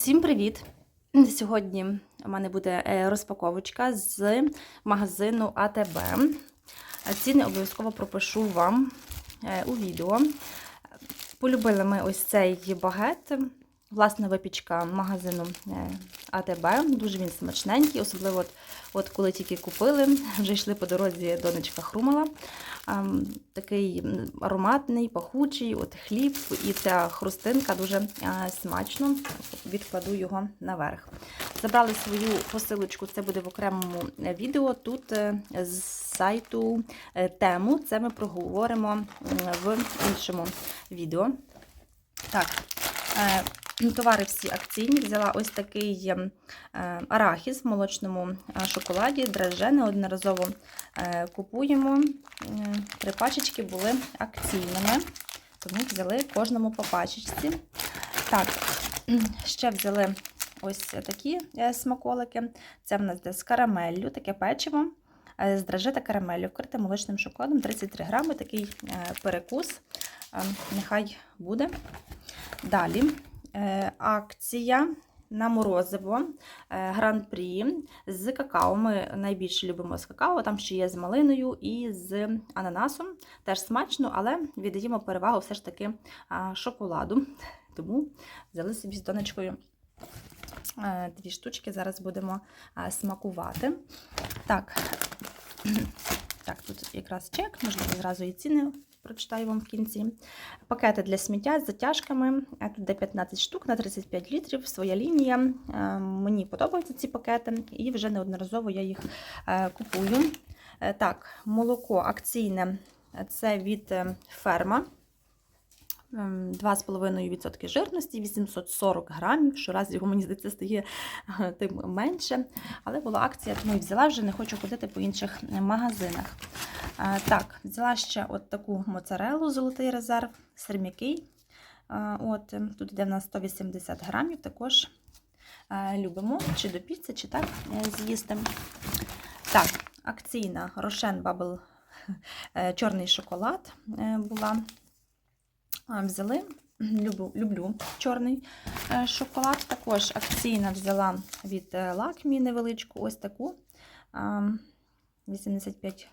Всім привіт! Сьогодні у мене буде е, розпаковочка з магазину АТБ. Ціни обов'язково пропишу вам е, у відео. Полюбили ми ось цей багет. власне, випічка магазину е, АТБ. Дуже він смачненький, особливо от, от коли тільки купили, вже йшли по дорозі, донечка хрумала. Ем, Такий ароматний, пахучий, от хліб і ця хрустинка дуже е, смачно. Відкладу його наверх. Забрали свою посилочку, це буде в окремому відео. Тут е, з сайту е, тему. Це ми проговоримо в іншому відео. Так, Товари всі акційні. Взяла ось такий е, арахіс в молочному е, шоколаді, драже неодноразово е, купуємо. Е, Три пачечки були акційними, тому взяли кожному по пачечці. Так, ще взяли ось такі е, смаколики. Це в нас з карамеллю, таке печиво. е, З драже та карамеллю, вкрите молочним шоколадом, 33 грами, такий е, перекус. Е, Нехай буде. Далі е, акція на морозиво е, гран-прі з какао. Ми найбільше любимо з какао, там ще є з малиною і з ананасом. Теж смачно, але віддаємо перевагу все ж таки шоколаду. Тому взяли собі з донечкою е, дві штучки. Зараз будемо смакувати. Так, так, тут якраз чек, можливо, зразу і ціни прочитаю вам в кінці. Пакети для сміття з затяжками. Тут де 15 штук на 35 літрів, своя лінія. Е, Мені подобаються ці пакети, і вже неодноразово я їх е, купую. Е, Так, молоко акційне це від е, ферма. Ем, 2,5% жирності, 840 грамів. Щораз його, мені здається, стає е, тим менше. Але була акція, тому і взяла вже не хочу ходити по інших е, магазинах. Е, Так, взяла ще от таку моцарелу, золотий резерв, сирм'який. Е, От, е, тут йде в нас 180 грамів, також е, любимо чи до піци, чи так е, з'їсти. Так, акційна Рошен Бабл чорний шоколад е, була. Взяли. Люблю, люблю чорний е, шоколад. Також акційна взяла від е, Лакмі невеличку, ось таку а, 85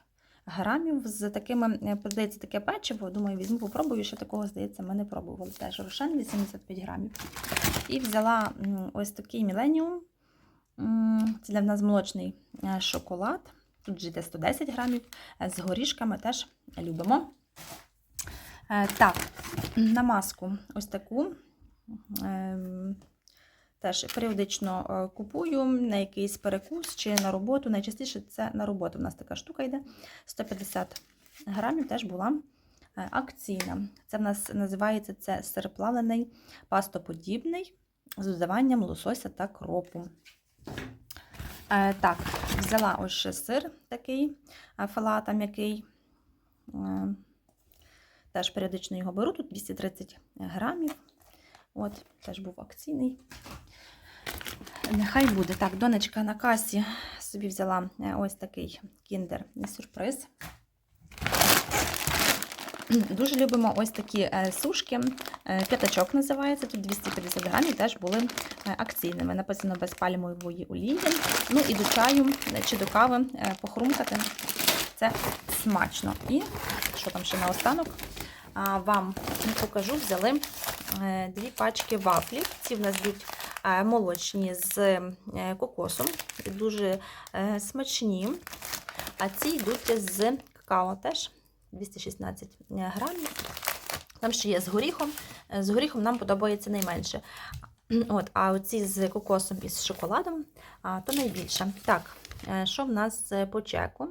грамів. З такими, е, подається таке печиво. Думаю, візьму, попробую. Ще такого, здається, ми не пробували. Теж рошен 85 грамів. І взяла ось такий міленіум. Це для нас молочний е, шоколад. Тут йде 110 грамів. е, З горішками теж любимо. Так, на маску ось таку. Теж періодично е, купую на якийсь перекус чи на роботу. Найчастіше це на роботу. У нас така штука йде. 150 грамів теж була е, акційна. Це в нас називається це сирплавлений пастоподібний з додаванням лосося та кропу. Е, Так, взяла ось ще сир такий, фалата м'який. Теж періодично його беру, тут 230 грамів. От, теж був акційний. Нехай буде. Так, донечка на касі собі взяла е, ось такий кіндер сюрприз. Дуже любимо ось такі е, сушки. Е, П'ятачок називається. Тут 250 грамів теж були акційними. Написано без пальмової олії. Ну і до чаю чи до кави похрумкати. Це смачно. І що там ще наостанок? Вам покажу, взяли дві пачки вафлів. Ці в нас йдуть е, молочні з е, кокосом. Дуже е, смачні. А ці йдуть з какао теж 216 грамів. Там ще є з горіхом. Е, З горіхом нам подобається найменше. От, А оці з кокосом і з шоколадом то найбільше. Так, е, що в нас е, по чеку?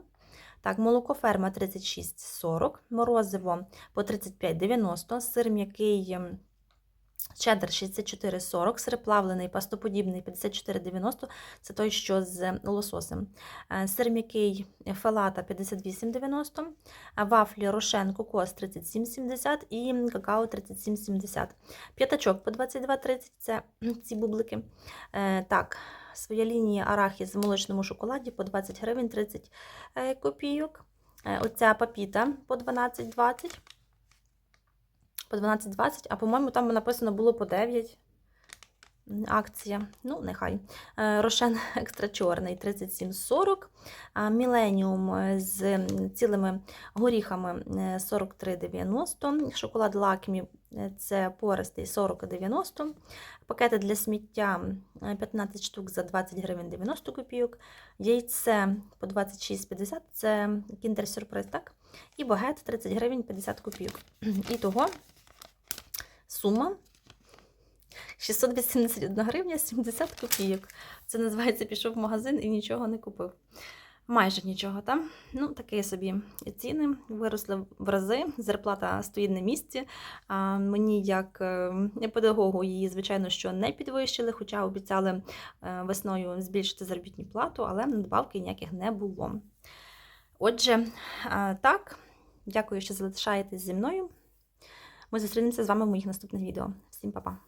Так, молоко ферма 36,40, морозиво по 35,90, сир м'який чеддер 64,40, сир плавлений, пастоподібний 54,90, це той, що з лососем. Е, Сир м'який фалата 58,90, вафлі рошен кокос 37,70 і какао 37,70. П'ятачок по 22,30, це ці бублики. Е, Так, своя лінія арахіс в молочному шоколаді по 20 гривень 30 е, копійок. Оця папіта по 12,20. По 12,20, а по-моєму, там написано було по 9. акція. Ну, нехай. Е, Рошен екстра чорний 37,40. а Міленіум е, з цілими горіхами е, 43,90. Шоколад Лакмі е, це пористий 40,90. Пакети для сміття е, 15 штук за 20 гривень 90 копійок. Яйце по 26,50 це кіндер сюрприз, так? І багет 30 гривень 50 копійок. І того сума 681 гривня 70 копійок. Це називається пішов в магазин і нічого не купив. Майже нічого там. Ну, такі собі ціни виросли в рази. Зарплата стоїть на місці. А мені, як е, педагогу, її, звичайно, що не підвищили, хоча обіцяли е, весною збільшити заробітну плату, але надбавки ніяких не було. Отже, так, дякую, що залишаєтесь зі мною. Ми зустрінемося з вами в моїх наступних відео. Всім па-па!